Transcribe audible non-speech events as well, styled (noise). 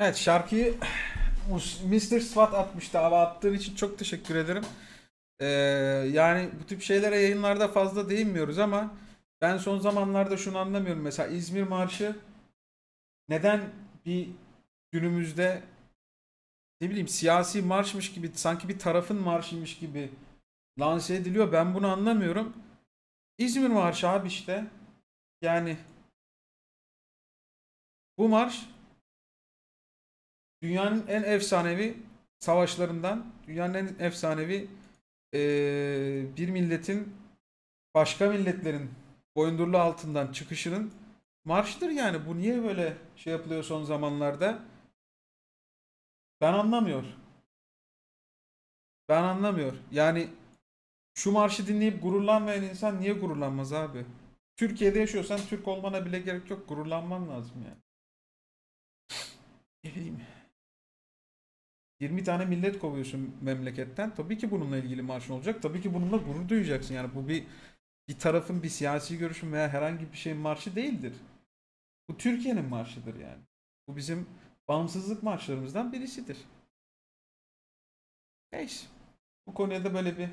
Evet şarkıyı (sighs) Mr. Swat atmıştı. Hava attığın için çok teşekkür ederim. Ee, yani bu tip şeylere yayınlarda fazla değinmiyoruz ama ben son zamanlarda şunu anlamıyorum. Mesela İzmir Marşı neden bir günümüzde ne bileyim siyasi marşmış gibi sanki bir tarafın marşıymış gibi lanse ediliyor. Ben bunu anlamıyorum. İzmir Marşı abi işte. Yani bu marş dünyanın en efsanevi savaşlarından, dünyanın en efsanevi eee, bir milletin başka milletlerin boyunduruluğu altından çıkışının marşıdır yani. Bu niye böyle şey yapılıyor son zamanlarda? Ben anlamıyor. Ben anlamıyor. Yani şu marşı dinleyip gururlanmayan insan niye gururlanmaz abi? Türkiye'de yaşıyorsan Türk olmana bile gerek yok. Gururlanman lazım yani. Ne bileyim. 20 tane millet kovuyorsun memleketten. Tabii ki bununla ilgili marşın olacak. Tabii ki bununla gurur duyacaksın. Yani bu bir bir tarafın bir siyasi görüşün veya herhangi bir şeyin marşı değildir. Bu Türkiye'nin marşıdır yani. Bu bizim bağımsızlık marşlarımızdan birisidir. Neyse. Bu konuya da böyle bir